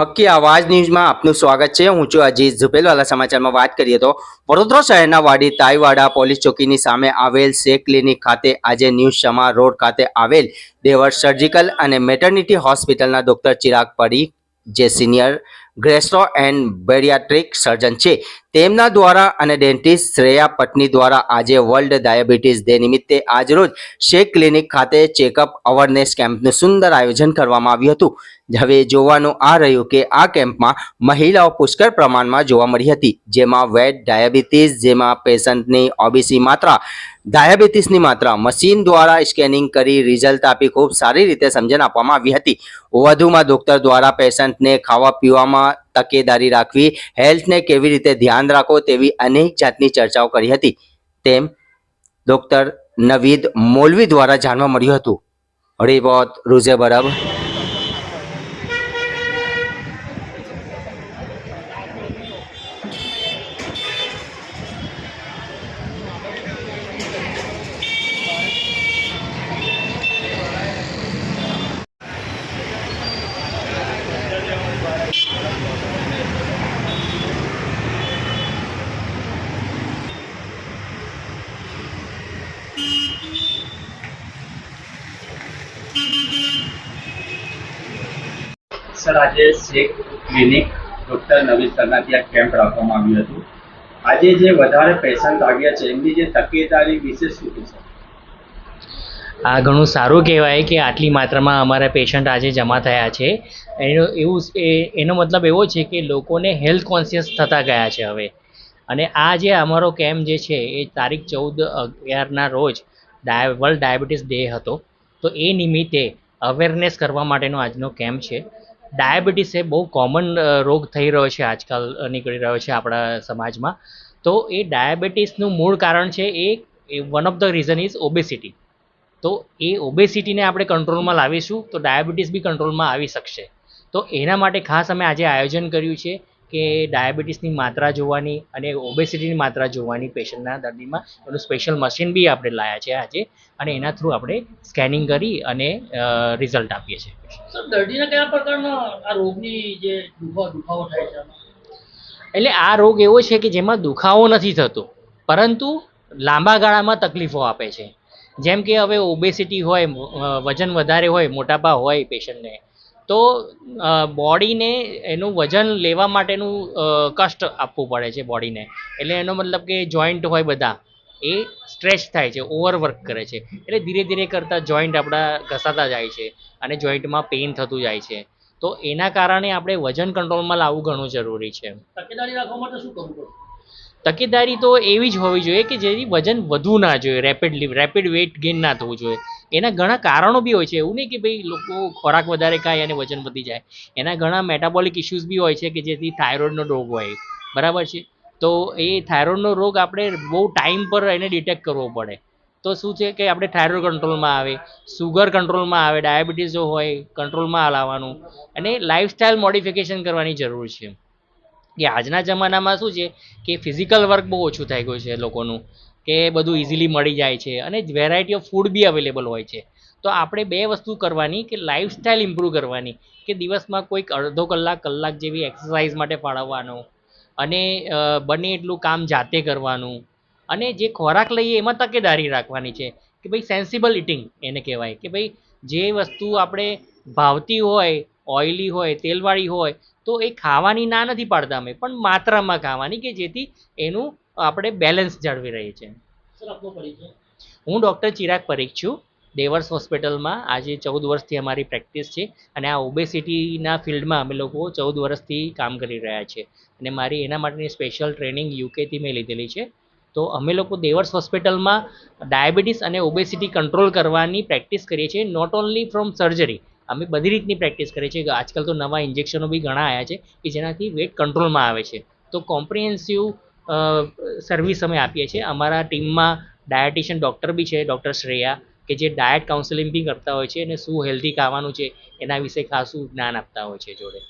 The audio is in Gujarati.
હક્કી આવાજ ન્યૂઝમાં આપનું સ્વાગત છે. હું છું અજીત ઝુપેલવાલા સમાચારમાં વાત કરીએ તો વડોદરા શહેરના વાડી તાઈવાડા પોલીસ ચોકીની સામે આવેલ સે ક્લિનિક ખાતે આજે ન્યૂઝ શમા રોડ ખાતે આવેલ દેવર સર્જિકલ અને મેટર્નિટી હોસ્પિટલના ડોક્ટર ચિરાગ પડી, જે senior gastro and bariatric surgeon છે. તેમના દ્વારા અને ડેન્ટિસ્ટ શ્રેયા પટની દ્વારા આજે વર્લ્ડ ડાયાબિટીસ ડે નિમિત્તે આજરોજ શેખ ક્લિનિક ખાતે ચેકઅપ અવેરનેસ કેમ્પનું સુંદર આયોજન કરવામાં આવ્યું હતું. હવે જોવાનું આ રહ્યું કે આ કેમ્પમાં મહિલાઓ પુષ્કળ પ્રમાણમાં જોવા મળી હતી. જેમાં વેટ ડાયાબિટીસ, જેમાં પેશન્ટની ઓબીસી માત્રા, ડાયાબિટીસની માત્રા, મશીન દ્વારા સ્કેનિંગ કરી રિઝલ્ટ આપી ખૂબ સારી રીતે સમજણ આપવામાં આવી હતી. વધુમાં ડોક્ટર દ્વારા પેશન્ટને ખાવા પીવામાં તકેદારી રાખવી, હેલ્થને કેવી રીતે ધ્યાન રાખો તેવી અનેક જાતની ચર્ચાઓ કરી હતી. તેમ ડોક્ટર નવીદ મોલવી દ્વારા જાણવા મળ્યું હતું. રિપોર્ટ રૂઝે બરાબર સર, આજે શેખ ક્લિનિક ડૉક્ટર નવીન સરનાથી આ કેમ્પ રાખવામાં આવ્યું હતું. આજે જે વધારે પેશન્ટ આવ્યા છે, એમની જે તકેદારી વિશે શું છે? આ ઘણું સારું કહેવાય કે આટલી માત્રામાં અમારા પેશન્ટ આજે જમા થયા છે. એનો એવું એનો મતલબ એવો છે કે લોકોને હેલ્થ કોન્શિયસ થતા ગયા છે હવે. અને આ જે અમારો કેમ્પ જે છે, એ તારીખ ચૌદ અગિયારના રોજ ડાય, વર્લ્ડ ડાયાબિટીસ ડે હતો. તો એ નિમિત્તે અવેરનેસ કરવા માટેનો આજનો કેમ્પ છે. ડાયાબિટીસ એ બહુ કોમન રોગ થઈ રહ્યો છે, આજકાલ નીકળી રહ્યો છે આપણા સમાજમાં. તો એ ડાયાબિટીસનું મૂળ કારણ છે એ one of the reason is obesity તો એ ઓબેસિટીને આપણે કંટ્રોલમાં લાવીશું તો ડાયાબિટીસ બી કંટ્રોલમાં આવી શકશે. તો એના માટે ખાસ અમે આજે આયોજન કર્યું છે કે ડાયાબિટીસની માત્રા જોવાની અને ઓબેસિટીની માત્રા જોવાની પેશન્ટના દર્દીમાં એનું સ્પેશિયલ મશીન બી આપણે લાયા છે આજે અને એના થ્રુ આપણે સ્કેનિંગ કરી અને રિઝલ્ટ આપીએ છીએ. સર દર્દીને કયા પ્રકારનો આ રોગની જે દુખાવો દુખાવો થાય છે? એટલે આ રોગ એવો છે કે જેમાં દુખાવો નથી થતો પરંતુ લાંબા ગાળામાં તકલીફો આપે છે. જેમ કે હવે ઓબેસિટી હોય વજન વધારે હોય મોટાપા હોય પેશન્ટને તો બોડીને એનું વજન લેવા માટેનું કષ્ટ આપવું પડે છે બોડીને. એટલે એનો મતલબ કે જોઈન્ટ હોય બધા, એ સ્ટ્રેચ થાય છે, ઓવરવર્ક કરે છે. એટલે ધીરે ધીરે કરતાં જોઈન્ટ આપણા ઘસાતા જાય છે અને જોઈન્ટમાં પેઇન થતું જાય છે. તો એના કારણે આપણે વજન કંટ્રોલમાં લાવવું ઘણું જરૂરી છે. તકેદારી રાખવા માટે શું કરવું પડે? તકેદારી તો એવી જ હોવી જોઈએ કે જેથી વજન વધુ ના જોઈએ રેપિડલી રેપિડ વેઇટ ગેઇન ના થવું જોઈએ. એના ઘણા કારણો બી હોય છે. એવું નહીં કે ભાઈ લોકો ખોરાક વધારે ખાય અને વજન વધી જાય. એના ઘણા મેટાબોલિક ઇસ્યુઝ બી હોય છે કે જેથી થાઇરોઇડનો રોગ હોય. બરાબર છે? તો એ થાઇરોઇડનો રોગ આપણે બહુ ટાઈમ પર એને ડિટેક્ટ કરવો પડે. તો શું છે કે આપણે થાઇરોઇડ કંટ્રોલમાં આવે સુગર કંટ્રોલમાં આવે ડાયાબિટીસ જો હોય કંટ્રોલમાં લાવવાનું. અને લાઇફસ્ટાઇલ મોડિફિકેશન કરવાની જરૂર છે. કે આજના જમાનામાં શું છે કે ફિઝિકલ વર્ક બહુ ઓછું થઈ ગયું છે લોકોનું. કે બધું ઇઝીલી મળી જાય છે અને variety of food be available હોય છે. તો આપણે બે વસ્તુ કરવાની કે લાઇફસ્ટાઇલ ઇમ્પ્રૂવ કરવાની. કે દિવસમાં કોઈક અડધો કલાક કલાક જેવી એક્સરસાઇઝ માટે ફાળવવાનો. અને બને એટલું કામ જાતે કરવાનું. અને જે ખોરાક લઈએ એમાં તકેદારી રાખવાની છે કે ભાઈ સેન્સિબલ ઇટિંગ એને કહેવાય કે ભાઈ જે વસ્તુ આપણે ભાવતી હોય ઓઇલી હોય તેલવાળી હોય તો એ ખાવાની ના નથી પાડતા અમે પણ માત્રામાં ખાવાની કે જેથી એનું આપણે બેલેન્સ જાળવી રહીએ છે સર આપનો પરિચય? હું ડૉક્ટર ચિરાગ પરીખ છું દેવર્સ હોસ્પિટલમાં આજે ચૌદ વર્ષથી અમારી પ્રેક્ટિસ છે અને આ ઓબેસિટીના ફિલ્ડમાં અમે લોકો ચૌદ વર્ષથી કામ કરી રહ્યા છે અને મારી એના માટેની સ્પેશિયલ ટ્રેનિંગ યુકેથી મેં લીધેલી છે. તો અમે લોકો દેવર્સ હોસ્પિટલમાં ડાયાબિટીસ અને ઓબેસિટી કંટ્રોલ કરવાની પ્રેક્ટિસ કરીએ છીએ નોટ ઓન્લી ફ્રોમ સર્જરી અમે બધી રીતની પ્રેક્ટિસ કરીએ છીએ. આજકાલ તો નવા ઇન્જેક્શનો બી ઘણા આવ્યા છે કે જેનાથી વેટ કંટ્રોલમાં આવે છે. તો કોમ્પ્રિહેન્સિવ સર્વિસ અમે આપીએ છીએ. અમારા ટીમમાં ડાયટિશિયન ડૉક્ટર બી છે ડૉક્ટર શ્રેયા, કે જે ડાયટ કાઉન્સેલિંગ બી કરતા હોય છે અને શું હેલ્ધી ખાવાનું છે, એના વિશે ખાસું જ્ઞાન આપતા હોય છે જોડે.